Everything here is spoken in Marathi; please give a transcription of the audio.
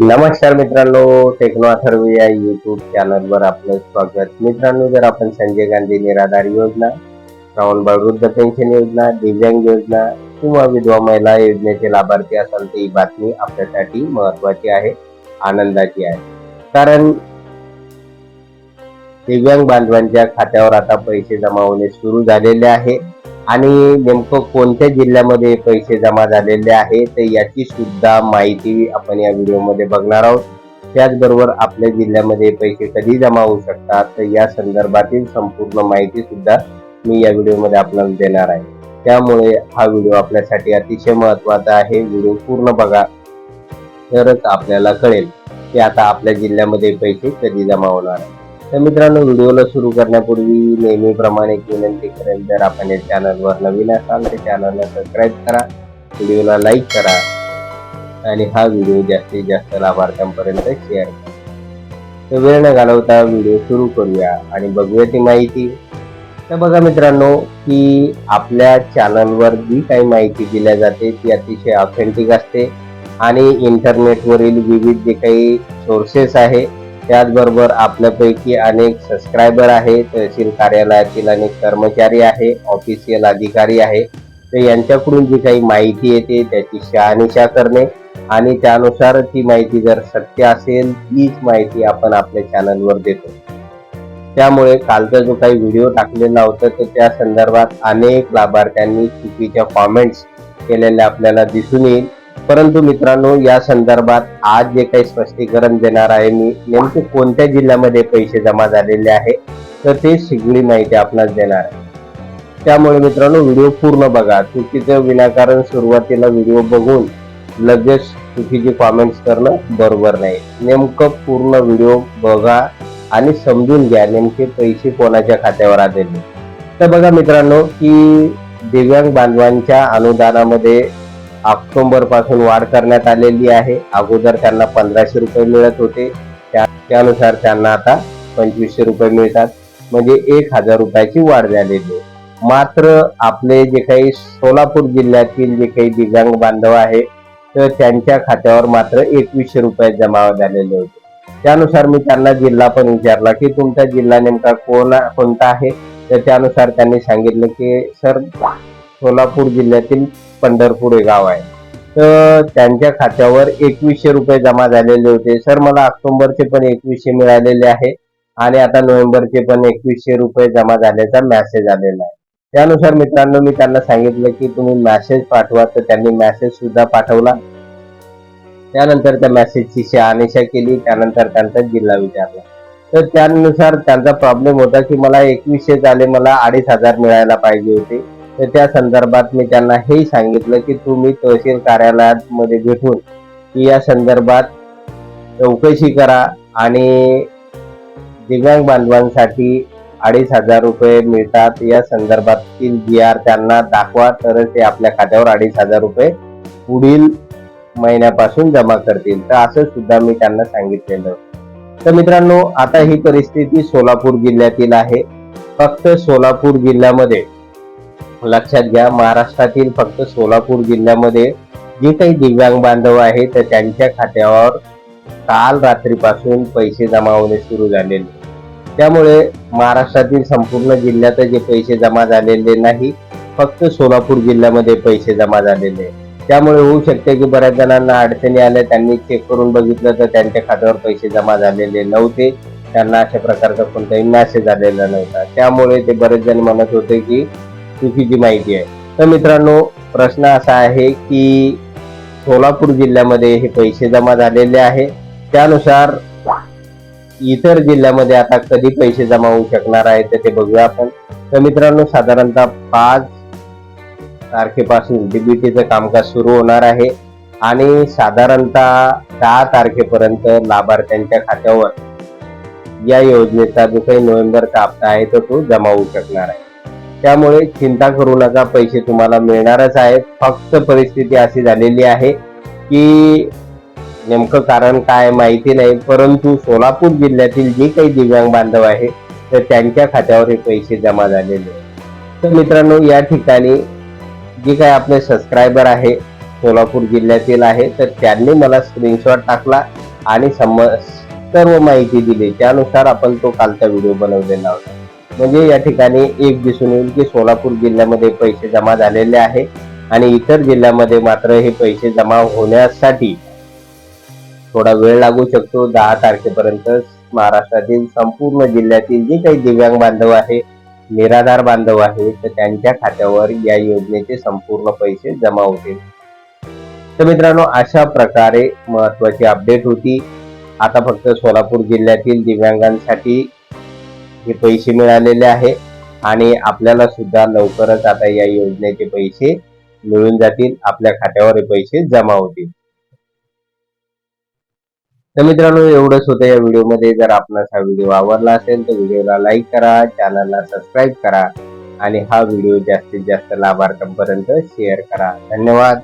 नमस्कार मित्रांनो टेक्नो अथर्व या युट्यूब चॅनलवर आपलं स्वागत. मित्रांनो जर आपण संजय गांधी निराधार योजना श्रावणबाळ वृद्ध पेन्शन योजना दिव्यांग योजना किंवा विधवा महिला योजनेचे लाभार्थी असाल तर ही बातमी आपल्यासाठी महत्वाची आहे आनंदाची आहे. कारण दिव्यांग बांधवांच्या खात्यावर आता पैसे जमा होणे सुरू झालेले आहे. आणि नेमकं कोणत्या जिल्ह्यामध्ये पैसे जमा झालेले आहे तर याची सुद्धा माहिती आपण या व्हिडिओमध्ये बघणार आहोत. त्याचबरोबर आपल्या जिल्ह्यामध्ये पैसे कधी जमा होऊ शकतात तर या संदर्भातील संपूर्ण माहिती सुद्धा मी या व्हिडिओमध्ये आपल्याला देणार आहे. त्यामुळे हा व्हिडिओ आपल्यासाठी अतिशय महत्त्वाचा आहे. व्हिडिओ पूर्ण बघा तरच आपल्याला कळेल की आता आपल्या जिल्ह्यामध्ये पैसे कधी जमा होणार आहे तर मित्रांनो व्हिडिओला सुरू करण्यापूर्वी नेहमीप्रमाणे एक विनंती करेल. जर आपण या चॅनलवर नवीन असाल तर चॅनलला सबस्क्राईब करा. व्हिडिओला लाईक करा. आणि हा व्हिडिओ जास्तीत जास्त लाभार्थ्यांपर्यंत शेअर करा. तर वेळ न घालवता व्हिडिओ सुरू करूया आणि बघूया ती माहिती. तर बघा मित्रांनो की आपल्या चॅनलवर जी काही माहिती दिल्या जाते ती अतिशय ऑथेंटिक असते. आणि इंटरनेटवरील विविध जे काही सोर्सेस आहे त्याचबरोबर आपल्यापैकी अनेक सबस्क्रायबर आहे तहसील कार्यालयातील अनेक कर्मचारी आहे ऑफिशियल अधिकारी आहे. तर यांच्याकडून जी काही माहिती येते त्याची शहानिशा करणे आणि त्यानुसार ती माहिती जर सत्य असेल तीच माहिती आपण आपल्या चॅनलवर देतो. त्यामुळे कालचा जो काही व्हिडिओ टाकलेला होता तर त्या संदर्भात अनेक लाभार्थ्यांनी चुकीच्या कॉमेंट्स केलेल्या आपल्याला दिसून येईल. परंतु मित्रांनो या संदर्भात आज जे काही स्पष्टीकरण देणार आहे मी नेमके कोणत्या जिल्ह्यामध्ये पैसे जमा झालेले आहे तर ते सगळी माहिती आपणास देणार आहे. त्यामुळे मित्रांनो व्हिडिओ पूर्ण बघा. चुकीचं विनाकारण सुरुवातीला व्हिडिओ बघून लगेच चुकीचे कॉमेंट्स करणं बरोबर नाही. नेमकं पूर्ण व्हिडिओ बघा आणि समजून घ्या नेमके पैसे कोणाच्या खात्यावर आलेले. तर बघा मित्रांनो की दिव्यांग बांधवांच्या अनुदानामध्ये ऑक्टोबरपासून वाढ करण्यात आलेली आहे. अगोदर त्यांना पंधराशे रुपये मिळत होते. त्या- त्यानुसार त्यांना आता पंचवीसशे रुपये मिळतात. म्हणजे एक हजार रुपयाची वाढ झालेली आहे. मात्र आपले जे काही सोलापूर जिल्ह्यातील जे काही दिव्यांग बांधव आहे तर त्यांच्या खात्यावर मात्र एकवीसशे रुपये जमा झालेले होते. त्यानुसार मी त्यांना जिल्हा पण विचारला की तुमचा जिल्हा नेमका कोण कोणता आहे? तर त्यानुसार त्यांनी सांगितलं की सर सोलापूर जिल्ह्यातील पंढरपूर हे गाव आहे. तर त्यांच्या खात्यावर एकवीसशे रुपये जमा झालेले होते. सर मला ऑक्टोबरचे पण एकवीसशे मिळालेले आहे आणि आता नोव्हेंबरचे पण एकवीसशे रुपये जमा झाल्याचा मेसेज आलेला आहे. त्यानुसार मित्रांनो मी त्यांना सांगितलं की तुम्ही मेसेज पाठवा. तर त्यांनी मेसेज सुद्धा पाठवला. त्यानंतर त्या मॅसेजची शहानिशा केली. त्यानंतर त्यांचा जिल्हा विचारला. तर त्यानुसार त्यांचा प्रॉब्लेम होता की मला एकवीसशे झाले मला अडीच हजार मिळायला पाहिजे होते. तर त्या संदर्भात मी त्यांना हेही सांगितलं की तुम्ही तहसील कार्यालयात मध्ये भेटून या संदर्भात चौकशी करा आणि दिव्यांग बांधवांसाठी अडीच हजार रुपये मिळतात. या संदर्भातील जी आर त्यांना दाखवा तरच ते आपल्या खात्यावर अडीच हजार रुपये पुढील महिन्यापासून जमा करतील. तर असं सुद्धा मी त्यांना सांगितलेलं. तर मित्रांनो आता ही परिस्थिती सोलापूर जिल्ह्यातील आहे. फक्त सोलापूर जिल्ह्यामध्ये लक्षात घ्या महाराष्ट्रातील फक्त सोलापूर जिल्ह्यामध्ये जे काही दिव्यांग बांधव आहे तर त्यांच्या खात्यावर काल रात्रीपासून पैसे जमा होणे सुरू झालेले. त्यामुळे महाराष्ट्रातील संपूर्ण जिल्ह्यात जे पैसे जमा झालेले नाही फक्त सोलापूर जिल्ह्यामध्ये पैसे जमा झालेले. आहे. त्यामुळे होऊ शकते की बऱ्याच जणांना अडचणी आल्या त्यांनी चेक करून बघितलं तर त्यांच्या खात्यावर पैसे जमा झालेले नव्हते. त्यांना अशा प्रकारचा कोणताही मॅसेज आलेला नव्हता. त्यामुळे ते बरेच जण म्हणत होते की चुकीची माहिती आहे. तर मित्रांनो प्रश्न असा आहे की सोलापूर जिल्ह्यामध्ये हे पैसे जमा झालेले आहे. त्यानुसार इतर जिल्ह्यामध्ये आता कधी पैसे जमा होऊ शकणार आहे तर ते बघूया आपण. तर मित्रांनो साधारणतः पाच तारखेपासून डीबीटीचं कामकाज सुरू होणार आहे. आणि साधारणतः दहा तारखेपर्यंत लाभार्थ्यांच्या खात्यावर या योजनेचा जो काही नोव्हेंबरचा हप्ता आहे तर तो जमा होऊ शकणार आहे. त्यामुळे चिंता करू नका पैसे तुम्हाला मिळणारच आहेत. फक्त परिस्थिती अशी झालेली आहे की नेमकं कारण काय माहिती नाही परंतु सोलापूर जिल्ह्यातील जे काही दिव्यांग बांधव आहे तर त्यांच्या खात्यावर हे पैसे जमा झालेले आहेत. तर मित्रांनो या ठिकाणी जे काही आपले सबस्क्रायबर आहे सोलापूर जिल्ह्यातील आहे तर त्यांनी मला स्क्रीनशॉट टाकला आणि सम सर्व माहिती दिली. त्यानुसार आपण तो कालचा व्हिडिओ बनवलेला होता. म्हणजे या ठिकाणी एक दिसून येईल की सोलापूर जिल्ह्यामध्ये पैसे जमा झालेले आहे आणि इतर जिल्ह्यामध्ये मात्र हे पैसे जमा होण्यासाठी थोडा वेळ लागू शकतो. दहा तारखेपर्यंत महाराष्ट्रातील संपूर्ण जिल्ह्यातील जे काही दिव्यांग बांधव आहे निराधार बांधव आहे तर त्यांच्या खात्यावर या योजनेचे संपूर्ण पैसे जमा होतील तर मित्रांनो अशा प्रकारे महत्वाची अपडेट होती. आता फक्त सोलापूर जिल्ह्यातील दिव्यांगांसाठी हे पैसे मिळालेले आहे आणि आपल्याला सुद्धा लवकरच आता या योजनेचे पैसे मिळून जातील. आपल्या खात्यावर हे पैसे जमा होतील. तर मित्रांनो एवढंच होतं या व्हिडिओमध्ये. जर आपणास हा व्हिडिओ आवडला असेल तर व्हिडिओला लाईक करा चॅनलला सबस्क्राईब करा आणि हा व्हिडिओ जास्तीत जास्त लाभार्थ्यांपर्यंत शेअर करा. धन्यवाद.